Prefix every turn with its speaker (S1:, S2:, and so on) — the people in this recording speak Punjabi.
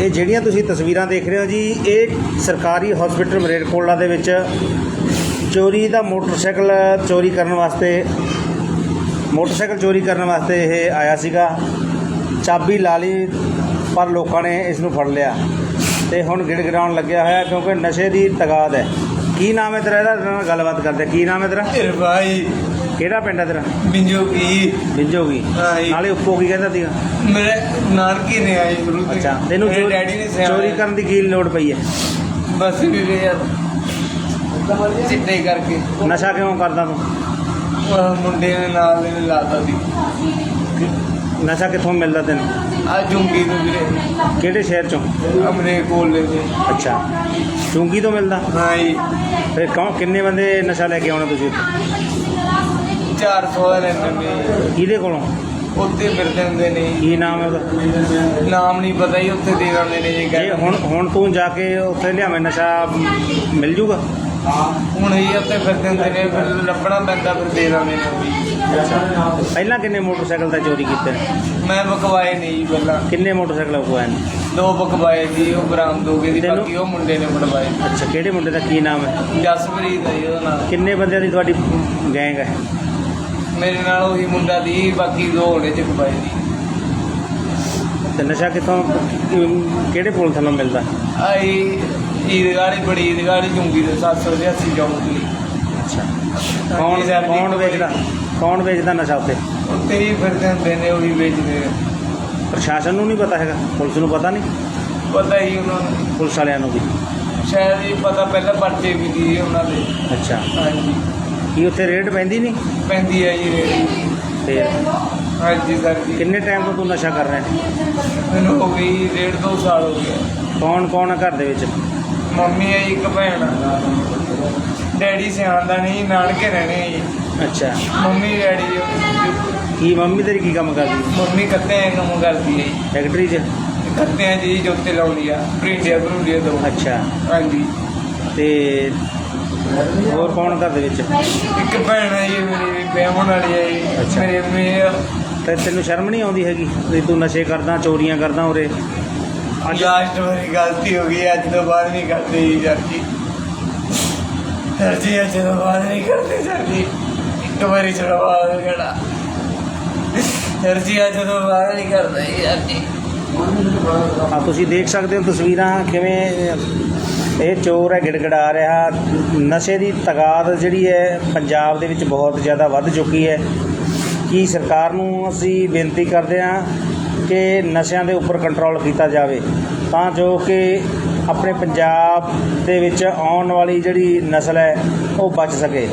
S1: ਇਹ ਜਿਹੜੀਆਂ ਤੁਸੀਂ ਤਸਵੀਰਾਂ ਦੇਖ ਰਹੇ ਹੋ ਜੀ, ਇਹ ਸਰਕਾਰੀ ਹਸਪੀਟਲ ਮਰੇਟਕੋਲਾ ਦੇ ਵਿੱਚ ਚੋਰੀ ਦਾ ਮੋਟਰਸਾਈਕਲ ਚੋਰੀ ਕਰਨ ਵਾਸਤੇ, ਮੋਟਰਸਾਈਕਲ ਚੋਰੀ ਕਰਨ ਵਾਸਤੇ ਇਹ ਆਇਆ ਸੀਗਾ। ਚਾਬੀ ਲਾ ਲਈ, ਪਰ ਲੋਕਾਂ ਨੇ ਇਸ ਨੂੰ ਫੜ ਲਿਆ। ਤੇ ਹੁਣ ਗਿੜਗਿੜਾਉਣ ਲੱਗਿਆ ਹੋਇਆ, ਕਿਉਂਕਿ ਨਸ਼ੇ ਦੀ ਤਗਾਦ ਹੈ। ਕੀ ਨਾਮ ਹੈ ਤੇਰਾ? ਇਹਦਾ ਇਹਦੇ ਨਾਲ ਗੱਲਬਾਤ ਕਰਦੇ ਕੀ ਨਾਮ ਹੈ ਤੇਰਾ?
S2: ਭਾਈ
S1: ਕਿਹੜਾ ਪਿੰਡ ਹੈ ਤੇਰਾ?
S2: ਬਿੰਜੋ ਕੀ
S1: ਬਿੰਜੋਗੀ।
S2: ਹਾਂ ਜੀ।
S1: ਨਾਲੇ ਉੱਪੋ ਕੀ ਕਹਿੰਦਾ ਸੀਗਾ?
S2: ਮੇਰੇ ਨਾਨਕੇ ਨੇ ਆਏ ਸ਼ੁਰੂ ਤੋਂ।
S1: ਅੱਛਾ ਤੈਨੂੰ
S2: ਮੇਰੇ
S1: ਚੋਰੀ
S2: ਡੈਡੀ ਨੇ ਸਿਖਾਇਆ
S1: ਚੋਰੀ ਕਰਨ ਦੀ ਕੀ ਲੋੜ ਪਈ ਹੈ?
S2: ਬਸ ਵੀ ਵੇ ਯਾਰ। ਚਿੱਟੇ ਕਰਕੇ।
S1: ਨਸ਼ਾ ਕਿਉਂ ਕਰਦਾ ਤੂੰ?
S2: ਉਹ ਮੁੰਡੇ ਨੇ ਨਾਲ ਨੇ ਲਾਤਾ ਸੀ।
S1: ਨਸ਼ਾ ਕਿੱਥੋਂ ਮਿਲਦਾ ਤੈਨੂੰ?
S2: ਆ ਜੁੰਗੀ ਤੋਂ ਵੀਰੇ।
S1: ਕਿਹੜੇ ਸ਼ਹਿਰ ਚੋਂ?
S2: ਅਮਰੇ ਕੋਲੇ ਦੇ
S1: ਅੱਛਾ ਚੁੰਗੀ ਤੋਂ ਮਿਲਦਾ?
S2: ਹਾਂ ਜੀ।
S1: ਫਿਰ ਕੌਣ ਕਿੰਨੇ ਬੰਦੇ ਨਸ਼ਾ ਲੈ ਕੇ ਆਉਣਾ ਤੁਸੀਂ ਉੱਥੇ?
S2: 400 ਵਾਲੇ ਨੇ।
S1: ਕਿਹਦੇ ਕੋਲੋਂ?
S2: ਉੱਤੇ ਫਿਰਦੇ ਹੁੰਦੇ ਨੇ। ਜੀ।
S1: ਕੀ ਨਾਮ ਹੈ ਉਹਦਾ?
S2: ਨਾਮ ਨਹੀਂ ਪਤਾ ਹੀ ਉੱਥੇ ਦੇ ਦਿੰਦੇ ਨੇ ਜੀ ਕਹਿੰਦੇ
S1: ਹੁਣ ਹੁਣ ਤੂੰ ਜਾ ਕੇ ਉੱਥੇ ਲਿਆਵੇਂ ਨਸ਼ਾ ਮਿਲ ਜੂਗਾ?
S2: ਹੁਣ ਹੀ ਉੱਤੇ ਫਿਰਦੇ ਹੁੰਦੇ ਨੇ ਫਿਰ ਲੱਭਣਾ ਪੈਂਦਾ ਫਿਰ ਦੇ ਦਿੰਦੇ ਨੇ ਉਹ ਵੀ।
S1: ਪਹਿਲਾਂ ਕਿੰਨੇ ਮੋਟਰਸਾਈਕਲ ਦਾ ਚੋਰੀ ਕੀਤੇ? ਨੇ
S2: ਮੈਂ ਬਕਵਾਏ ਨਹੀਂ ਜੀ ਪਹਿਲਾਂ।
S1: ਕਿੰਨੇ ਮੋਟਰਸਾਈਕਲ ਕੋਏ ਨੇ?
S2: ਦੋ ਬਕਵਾਏ ਜੀ ਉਹ ਬਰਾਮਦ ਹੋ ਗਏ
S1: ਤੈਨੂੰ-
S2: ਬਾਕੀ ਉਹ ਮੁੰਡੇ ਨੇ ਬਣਵਾਏ
S1: ਅੱਛਾ ਕਿਹੜੇ ਮੁੰਡੇ ਦਾ ਕੀ ਨਾਮ ਹੈ?
S2: ਜਸਪ੍ਰੀਤ ਹੈ ਜੀ ਉਹਦਾ ਨਾਮ।
S1: ਕਿੰਨੇ ਬੰਦਿਆਂ ਦੀ ਤੁਹਾਡੀ ਗੈਂਗ ਹੈ?
S2: ਮੇਰੇ ਨਾਲ ਉਹੀ ਮੁੰਡਾ ਦੀ ਬਾਕੀ ਦੋ ਹੋਣੇ ਚ ਦੀ।
S1: ਤੇ ਨਸ਼ਾ ਕਿੱਥੋਂ ਕਿਹੜੇ ਪੁਲ ਥੱਲੋਂ ਮਿਲਦਾ?
S2: ਆਈ ਈਦਗਾੜੀ ਬੜੀ ਈਦਗਾੜੀ ਜੁੰਗੀ ਦੇ 780 ਚੌਂਕੀ
S1: ਅੱਛਾ। ਕੌਣ ਕੌਣ ਵੇਚਦਾ? ਕੌਣ ਵੇਚਦਾ ਨਸ਼ਾ ਉੱਥੇ
S2: ਉੱਤੇ ਹੀ ਫਿਰਦੇ ਹੁੰਦੇ ਨੇ ਉਹੀ ਵੇਚਦੇ ਨੇ।
S1: ਪ੍ਰਸ਼ਾਸਨ ਨੂੰ ਨਹੀਂ ਪਤਾ ਹੈਗਾ? ਪੁਲਿਸ ਨੂੰ ਪਤਾ ਨਹੀਂ?
S2: ਪਤਾ ਹੀ ਉਹਨਾਂ ਨੂੰ
S1: ਪੁਲਿਸ ਵਾਲਿਆਂ ਨੂੰ ਵੀ?
S2: ਸ਼ਾਇਦ ਹੀ ਪਤਾ ਪਹਿਲਾਂ ਪਰਚੇ ਵੀ ਦੀ ਉਹਨਾਂ ਦੇ।
S1: ਅੱਛਾ।
S2: ਹਾਂਜੀ।
S1: ਕੀ ਉੱਥੇ ਰੇਡ ਪੈਂਦੀ ਨਹੀਂ?
S2: ਪੈਂਦੀ ਹੈ ਜੀ ਰੇੜੀ
S1: ਤੇ
S2: ਹਾਂਜੀ ਸਰ ਜੀ।
S1: ਕਿੰਨੇ ਟਾਈਮ ਤੋਂ ਤੂੰ ਨਸ਼ਾ ਕਰ ਰਿਹਾ?
S2: ਮੈਨੂੰ ਹੋ ਗਈ ਡੇਢ ਦੋ ਸਾਲ ਹੋ ਗਿਆ
S1: ਕੌਣ ਕੌਣ ਆ ਘਰ ਦੇ ਵਿੱਚ?
S2: ਮੰਮੀ ਹੈ ਜੀ, ਇੱਕ ਭੈਣ ਆ। ਡੈਡੀ ਸਿਆਣਦਾ ਨਹੀਂ ਨਾਨਕੇ ਰਹਿਣੇ ਆ ਜੀ।
S1: ਅੱਛਾ।
S2: ਮੰਮੀ ਡੈਡੀ ਜੋ-
S1: ਕੀ ਮੰਮੀ ਤੇਰੀ ਕੀ ਕੰਮ ਕਰਦੀ? ਹੈ
S2: ਮੰਮੀ ਕੱਤੇ ਐ ਕੰਮ ਕਰਦੀ ਹੈ ਜੀ।
S1: ਫੈਕਟਰੀ 'ਚ?
S2: ਕੱਤਿਆਂ ਜੀ ਜੋਤੇ ਲਾਉਂਦੀ ਆ। ਪ੍ਰਿੰਡੀਆ ਭਰੂੰਡੀਆ ਦੋ।
S1: ਅੱਛਾ।
S2: ਹਾਂਜੀ।
S1: ਤੇ ਹੋਰ ਕੌਣ ਘਰ ਦੇ ਵਿੱਚ?
S2: ਇੱਕ ਭੈਣ ਹੈ ਜੀ ਮੇਰੀ ਵੀ ਵਿਆਹਣ ਵਾਲੀ ਹੈ ਜੀ
S1: ਅੱਛਾ।
S2: ਮੇਰੇ ਮੇਰ
S1: ਤੇ ਤੈਨੂੰ ਸ਼ਰਮ ਨਹੀਂ ਆਉਂਦੀ ਹੈਗੀ ਵੀ ਤੂੰ ਨਸ਼ੇ ਕਰਦਾ ਚੋਰੀਆਂ ਕਰਦਾ ਉਰੇ? ਅੱਜ
S2: ਲਾਸਟ ਵਾਰੀ ਗਲਤੀ ਹੋ ਗਈ ਅੱਜ ਤੋਂ ਬਾਅਦ ਨਹੀਂ ਕਰਦੇ ਜੀ ਸਰ ਜੀ ਸਰ ਜੀ ਅੱਜ ਤੋਂ ਬਾਅਦ ਨਹੀਂ ਕਰਦੇ ਸਰ ਜੀ ਇੱਕ ਵਾਰੀ ਛੜਵਾ ਦੇ ਸਰ ਜੀ ਅੱਜ ਤੋਂ ਬਾਅਦ ਨਹੀਂ ਕਰਦਾ ਜੀ ਸਰ ਜੀ
S1: ਆ ਤੁਸੀਂ ਦੇਖ ਸਕਦੇ ਹੋ ਤਸਵੀਰਾਂ ਕਿਵੇਂ ਇਹ ਚੋਰ ਹੈ, ਗਿੜਗੜਾ ਰਿਹਾ। ਨਸ਼ੇ ਦੀ ਤਗਾਦ ਜਿਹੜੀ ਹੈ, ਪੰਜਾਬ ਦੇ ਵਿੱਚ ਬਹੁਤ ਜ਼ਿਆਦਾ ਵੱਧ ਚੁੱਕੀ ਹੈ। ਕੀ ਸਰਕਾਰ ਨੂੰ ਅਸੀਂ ਬੇਨਤੀ ਕਰਦੇ ਹਾਂ ਕਿ ਨਸ਼ਿਆਂ ਦੇ ਉੱਪਰ ਕੰਟਰੋਲ ਕੀਤਾ ਜਾਵੇ। ਤਾਂ ਜੋ ਕਿ ਆਪਣੇ ਪੰਜਾਬ ਦੇ ਵਿੱਚ ਆਉਣ ਵਾਲੀ ਜਿਹੜੀ ਨਸਲ ਹੈ, ਉਹ ਬਚ ਸਕੇ।